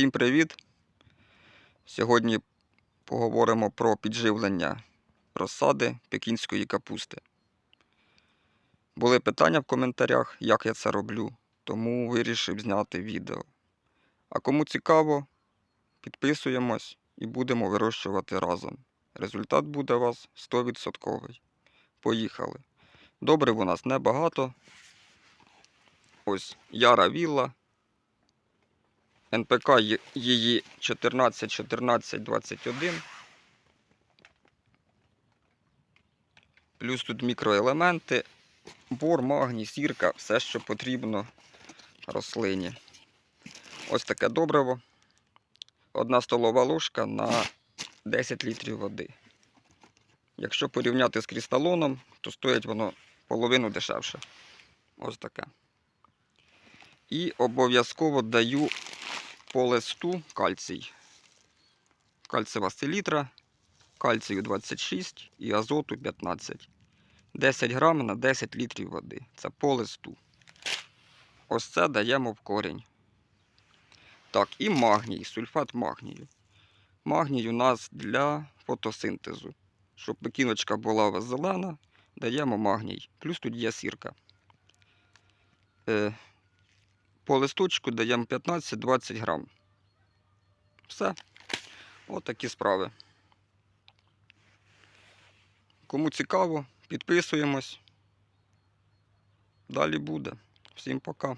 Всім привіт! Сьогодні поговоримо про підживлення розсади пекінської капусти. Були питання в коментарях, як я це роблю, тому вирішив зняти відео. А кому цікаво, підписуємось і будемо вирощувати разом. Результат буде у вас 100%. Поїхали. Добрив у нас небагато. Ось Яра Вілла. НПК її 14, 14, 21. Плюс тут мікроелементи, бор, магній, сірка, все, що потрібно рослині. Ось таке добриво. Одна столова ложка на 10 літрів води. Якщо порівняти з крісталоном, то стоїть воно половину дешевше. Ось таке. І обов'язково даю по листу кальцій. Кальцева селітра, кальцію 26 і азоту 15. 10 грам на 10 літрів води. Це по листу. Ось це даємо в корінь. Так, і магній, сульфат магнію. Магній у нас для фотосинтезу. Щоб пекіночка була зелена, даємо магній. Плюс тут є сірка. Е, по листочку даємо 15-20 грам. Все. От такі справи. Кому цікаво, підписуємось. Далі буде. Всім пока.